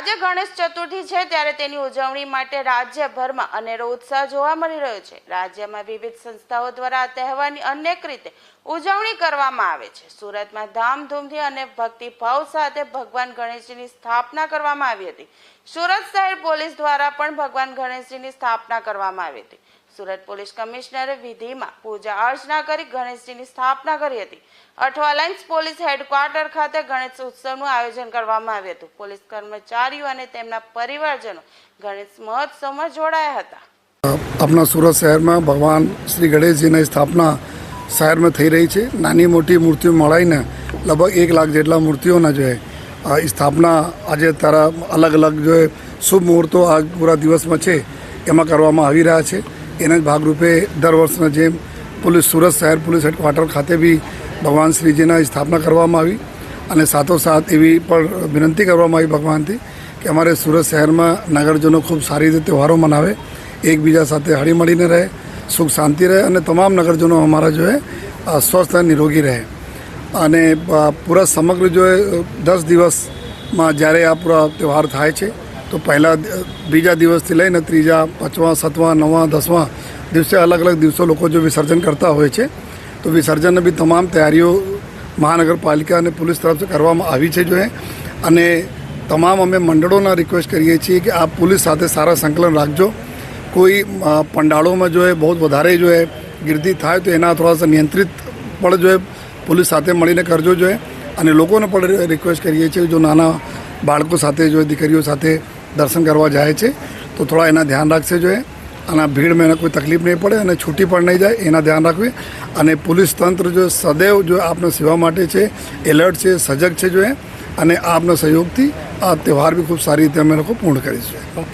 ગણેશ ચતુર્થી છે ત્યારે તેની ઉજવણી માટે રાજ્યભરમાં અનેરો ઉત્સાહ જોવા મળી રહ્યો છે. રાજ્યમાં વિવિધ સંસ્થાઓ દ્વારા તહેવારની અનેક રીતે ઉજવણી કરવામાં આવે છે. સુરતમાં ધામધૂમથી અને ભક્તિભાવ સાથે ભગવાન ગણેશજીની સ્થાપના કરવામાં આવી હતી. સુરત શહેર પોલીસ દ્વારા પણ ભગવાન ગણેશજીની સ્થાપના કરવામાં આવી હતી. સુરત પોલીસ કમિશનરે વિધિમાં પૂજા અર્ચના કરી ગણેશજીની સ્થાપના કરી હતી. અઠવાલાઇન્સ પોલીસ હેડક્વાર્ટર ખાતે ગણેશ ઉત્સવનું આયોજન કરવામાં આવ્યું હતું. પોલીસ કર્મચારીઓ અને તેમના પરિવારજનો ગણેશ મહોત્સવમાં જોડાયા હતા. આપણા સુરત શહેરમાં ભગવાન શ્રી ગણેશજીની સ્થાપના શહેરમાં થઈ રહી છે. નાની મોટી મૂર્તિઓ મળાઈને લગભગ એક લાખ જેટલા મૂર્તિઓના જો સ્થાપના આજે તારા અલગ અલગ જો શુભ મુહૂર્તો આ પૂરા દિવસમાં છે, એમાં કરવામાં આવી રહ્યા છે. એના જ ભાગરૂપે દર વર્ષના જેમ પોલીસ સુરત શહેર પોલીસ હેડક્વાર્ટર ખાતે બી ભગવાન શ્રીજીના સ્થાપના કરવામાં આવી અને સાથોસાથ એવી પણ વિનંતી કરવામાં આવી ભગવાનથી કે અમારે સુરત શહેરમાં નગરજનો ખૂબ સારી રીતે તહેવારો મનાવે, એકબીજા સાથે હળીમળીને રહે, સુખ શાંતિ રહે અને તમામ નગરજનો અમારા જો સ્વસ્થ અને નિરોગી રહે. અને પૂરા સમગ્ર જો દસ દિવસમાં જ્યારે આ પૂરા તહેવાર થાય છે તો પહેલાં બીજા દિવસથી લઈને ત્રીજા, પાંચમા, સાતમા, નવમા, દસમા દિવસે અલગ અલગ દિવસો લોકો જો વિસર્જન કરતા હોય છે, તો વિસર્જનની બી તમામ તૈયારીઓ મહાનગરપાલિકા અને પોલીસ તરફથી કરવામાં આવી છે જોઈએ. અને તમામ અમે મંડળોના રિક્વેસ્ટ કરીએ છીએ કે આ પોલીસ સાથે સારા સંકલન રાખજો. કોઈ પંડાળોમાં જો એ બહુ વધારે જો એ ગીર્દી થાય તો એના થોડા નિયંત્રિત પણ જો પોલીસ સાથે મળીને કરજો જોઈએ. અને લોકોને પણ રિક્વેસ્ટ કરીએ છીએ જો નાના બાળકો સાથે જો દીકરીઓ સાથે દર્શન કરવા જાય છે, તો થોડા એના ધ્યાન રાખશે જોઈએ. અને ભીડમાં એને કોઈ તકલીફ નહીં પડે અને છૂટી પણ નહીં જાય, એના ધ્યાન રાખવી. અને પોલીસ તંત્ર જો સદૈવ જો આપને સેવા માટે છે, એલર્ટ છે, સજગ છે જોઈએ. અને આપના સહયોગથી આ તહેવાર બી ખૂબ સારી રીતે અમે લોકો પૂર્ણ કરીશું.